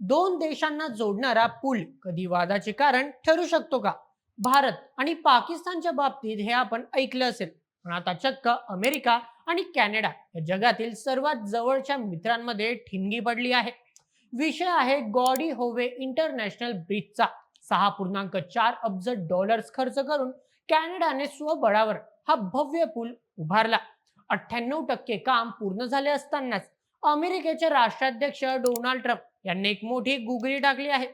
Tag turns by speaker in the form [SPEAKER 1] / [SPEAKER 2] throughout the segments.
[SPEAKER 1] दोन देशांना जोडणारा पूल कधी वादाचे कारण ठरू शकतो का? भारत आणि पाकिस्तानच्या बाबतीत हे आपण ऐकलं असेल. पण आता चक्क अमेरिका आणि कॅनडा या जगातील सर्वात जवळच्या मित्रांमध्ये ठिणगी पडली आहे. विषय आहे गॉडी होवे इंटरनॅशनल ब्रिजचा. सहा पूर्णांक चार अब्ज डॉलर्स खर्च करून कॅनडाने स्वबळावर हा भव्य पूल उभारला. अठ्ठ्याण्णव टक्के काम पूर्ण झाले असतानाच अमेरिकेचे राष्ट्राध्यक्ष डोनाल्ड ट्रम्प यांनी एक मोठी गुगली टाकली आहे.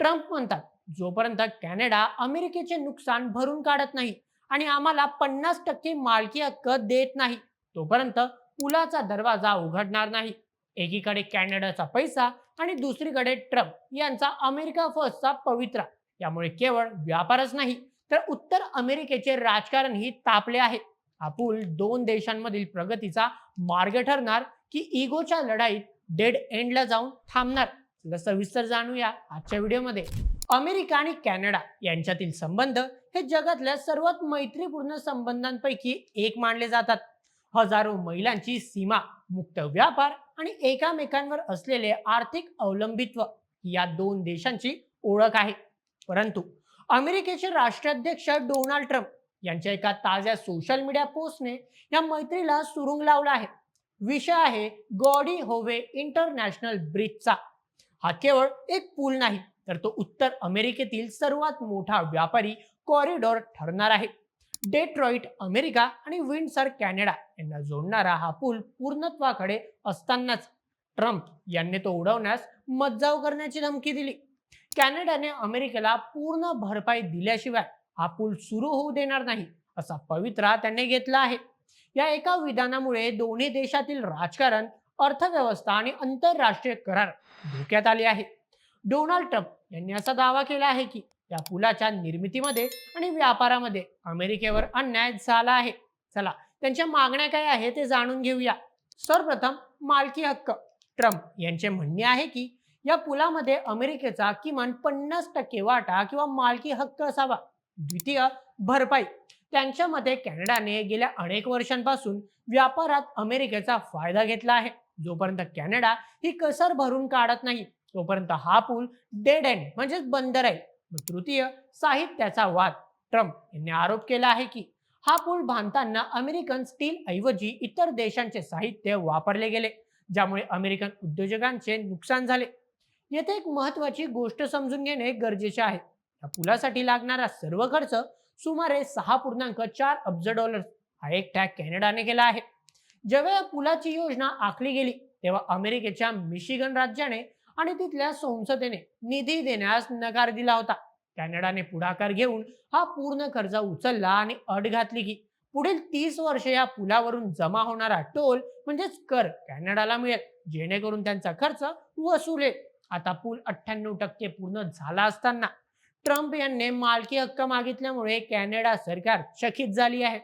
[SPEAKER 1] ट्रम्प म्हणतात जोपर्यंत कॅनडा अमेरिकेचे नुकसान भरून काढत नाही आणि आम्हाला पन्नास टक्के मालकी हक्क देत नाही तोपर्यंत पुलाचा दरवाजा उघडणार नाही. एकीकडे कॅनडाचा पैसा आणि दुसरीकडे ट्रम्प यांचा अमेरिका फर्स्टचा पवित्रा. यामुळे केवळ व्यापारच नाही तर उत्तर अमेरिकेचे राजकारणही तापले आहे. हा पूल दोन देशांमधील प्रगतीचा मार्ग ठरणार की इगोच्या लढाईत डेड एंडला जाऊन थांबणार. तुला सविस्तर जाणूया आजच्या व्हिडिओमध्ये. अमेरिका आणि कॅनडा यांच्यातील संबंध हे जगातल्या सर्वात मैत्रीपूर्ण संबंधांपैकी एक मानले जातात. हजारो महिलांची सीमा मुक्त व्यापार आणि एकामेकांवर असलेले आर्थिक अवलंबित्व या दोन देशांची ओळख आहे. परंतु अमेरिकेचे राष्ट्राध्यक्ष डोनाल्ड ट्रम्प यांच्या एका ताज्या सोशल मीडिया पोस्टने या मैत्रीला सुरुंग लावला आहे. विषय आहे गॉडी होवे इंटरनॅशनल ब्रिजचा. हा केवळ एक पूल नाही तर तो उत्तर अमेरिकेतील सर्वात मोठा व्यापारी कॉरिडॉर ठरणार आहे. डेट्रॉइट अमेरिका आणि विंडसर कॅनडा यांना जोडणारा हा पूल पूर्णत्वाकडे असतानाच ट्रम्प यांनी तो उडवण्यास मज्जाव करण्याची धमकी दिली. कॅनडाने अमेरिकेला पूर्ण भरपाई दिल्याशिवाय हा पूल सुरू होऊ देणार नाही असा पवित्रा त्यांनी घेतला आहे. या एका विधानामुळे दोन्ही देशातील राजकारण अर्थव्यवस्था आणि आंतरराष्ट्रीय करार धोक्यात आले आहे. डोनाल्ड ट्रम्प यांनी असा दावा केला आहे की या पुलाच्या निर्मितीमध्ये आणि व्यापारामध्ये अमेरिकेवर अन्याय झाला आहे. चला त्यांच्या मागण्या काय आहे ते जाणून घेऊया. सर्वप्रथम मालकी हक्क. ट्रम्प यांचे म्हणणे आहे की या पुलामध्ये अमेरिकेचा किमान पन्नास टक्के वाटा किंवा मालकी हक्क असावा. द्वितीय भरपाई. त्यांच्या मते कॅनडाने गेल्या अनेक वर्षांपासून व्यापारात अमेरिकेचा फायदा घेतला आहे. जोपर्यंत कॅनडा ही कसर भरून काढत नाही तोपर्यंत हा पूल डेड एंड म्हणजेच बंद राहील. तृतीय साहित्याचा वाद. ट्रम्प यांनी आरोप केला आहे की हा पूल बांधताना अमेरिकन स्टील ऐवजी इतर देशांचे साहित्य वापरले गेले ज्यामुळे अमेरिकन उद्योजकांचे नुकसान झाले. येथे एक महत्वाची गोष्ट समजून घेणे गरजेचे आहे. या पुलासाठी लागणारा सर्व खर्च सुमारे सहा पूर्णांक चार अब्ज डॉलर हा एक टॅग कॅनडाने केला आहे. जेव्हा या पुलाची योजना आखली गेली तेव्हा अमेरिकेच्या मिशिगन राज्याने आणि तिथल्या संसदेने निधी देण्यास नकार दिला होता. कॅनडाने पुढाकार घेऊन हा पूर्ण खर्च उचलला आणि अट घातली की पुढील तीस वर्ष या पुलावरून जमा होणारा टोल म्हणजेच कर कॅनडाला मिळेल जेणेकरून त्यांचा खर्च वसुलेल. आता पूल अठ्ठ्याण्णव टक्के पूर्ण झाला असताना ट्रम्प यांनी मालकी हक्क मागितल्यामुळे कॅनडा सरकार चकित झाली आहे.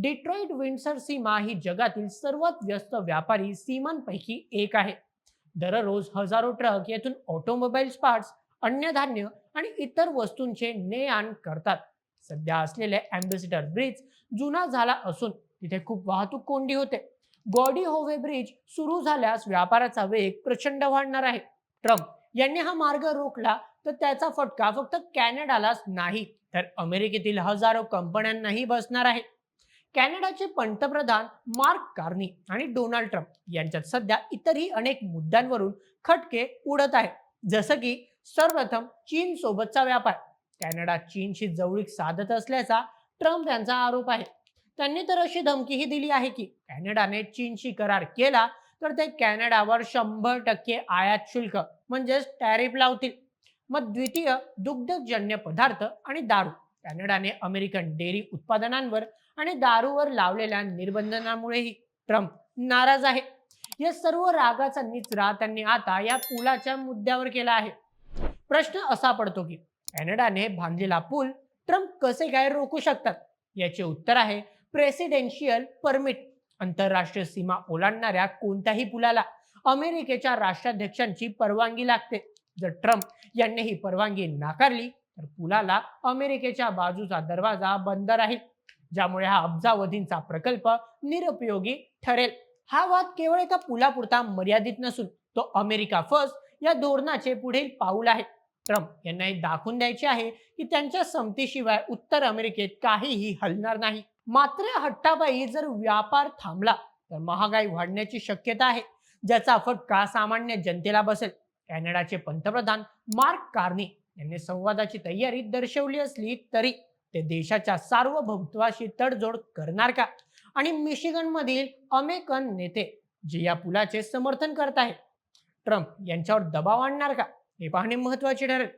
[SPEAKER 1] डिट्रॉइट विंडसर सीमा ही जगातील सर्वात व्यस्त व्यापारी सीमांपैकी एक आहे. दररोज हजारो ट्रक येथून ऑटोमोबाईल पार्ट्स अन्नधान्य आणि इतर वस्तूंचे ने आण करतात. सध्या असलेले अँबेसिडर ब्रिज जुना झाला असून तिथे खूप वाहतूक कोंडी होते. गॉडी होवे ब्रिज सुरू झाल्यास व्यापाराचा वेग प्रचंड वाढणार आहे. ट्रम्प यांनी हा मार्ग रोखला तर त्याचा फटका फक्त कॅनडालाच नाही तर अमेरिकेतील हजारो कंपन्यांनाही बसणार आहे. कॅनडाचे पंतप्रधान मार्क कार्नी आणि डोनाल्ड ट्रम्प यांच्यात सध्या इतरही अनेक मुद्द्यांवरून खटके उडत आहेत. जसं की सर्वप्रथम चीन सोबतचा व्यापार. कॅनडा चीनशी जवळीक साधत असल्याचा ट्रम्प यांचा आरोप आहे. त्यांनी तर अशी धमकीही दिली आहे की कॅनडाने चीनशी करार केला तर ते कॅनडावर शंभर टक्के आयात शुल्क म्हणजेच टॅरिफ लावतील. मग द्वितीय दुग्धजन्य पदार्थ आणि दारू. कॅनडाने अमेरिकन डेअरी उत्पादनांवर आणि दारूवर लावलेल्या निर्बंधनामुळेही ट्रम्प नाराज आहे. या सर्व रागाचा निचरा त्यांनी आता या पुलाच्या मुद्द्यावर केला आहे. प्रश्न असा पडतो की कॅनडाने बांधलेला पूल ट्रम्प कसे काय रोखू शकतात? याचे उत्तर आहे प्रेसिडेन्शियल परमिट. आंतरराष्ट्रीय सीमा ओलांडणाऱ्या कोणत्याही पुलाला अमेरिकेच्या राष्ट्राध्यक्षांची परवानगी लागते. जर ट्रम्प यांनी ही परवानगी नाकारली तर पुलाला अमेरिकेच्या बाजूचा दरवाजा बंद राहील ज्यामुळे हा अब्जावधींचा प्रकल्प निरुपयोगी ठरेल. हा वाद केवळ एका पुलापुरता मर्यादित नसून तो अमेरिका फर्स्ट या धोरणाचे पुढील पाऊल आहे. ट्रम्प यांना हे दाखवून द्यायचे आहे की त्यांच्या समतीशिवाय उत्तर अमेरिकेत काहीही हलणार नाही. मात्र हट्टाबाई जर व्यापार थांबला तर महागाई वाढण्याची शक्यता आहे ज्याचा फटका सामान्य जनतेला बसेल. कॅनडाचे पंतप्रधान मार्क कार्नी यांनी संवादाची तयारी दर्शवली असली तरी ते देशाच्या सार्वभौमत्वाशी तडजोड करणार का? आणि मिशिगन मधील अमेरिकन नेते जे या पुलाचे समर्थन करत आहेत ट्रम्प यांच्यावर दबाव आणणार का? हे पाहणे महत्त्वाचे ठरेल.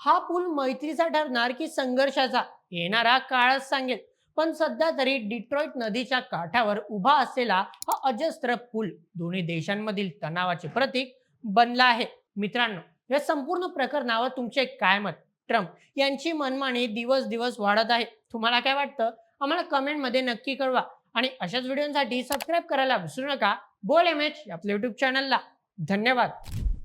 [SPEAKER 1] हा पूल मैत्रीचा ठरणार की संघर्षाचा? येणारा काळच सांगेल. पण सध्या तरी डिट्रॉइट नदीच्या काठावर उभा असलेला हा अजस्त्र पूल दोन्ही देशांमधील तणावाचे प्रतीक बनला आहे. मित्रांनो या संपूर्ण प्रकरणावर तुमचे काय मत? ट्रम्प यांची मनमानी दिवस दिवस वाढत आहे. तुम्हाला काय वाटतं? आम्हाला कमेंटमध्ये नक्की कळवा. आणि अशाच व्हिडिओसाठी सबस्क्राईब करायला विसरू नका. बोल एम एच आपल्या युट्यूब चॅनलला धन्यवाद.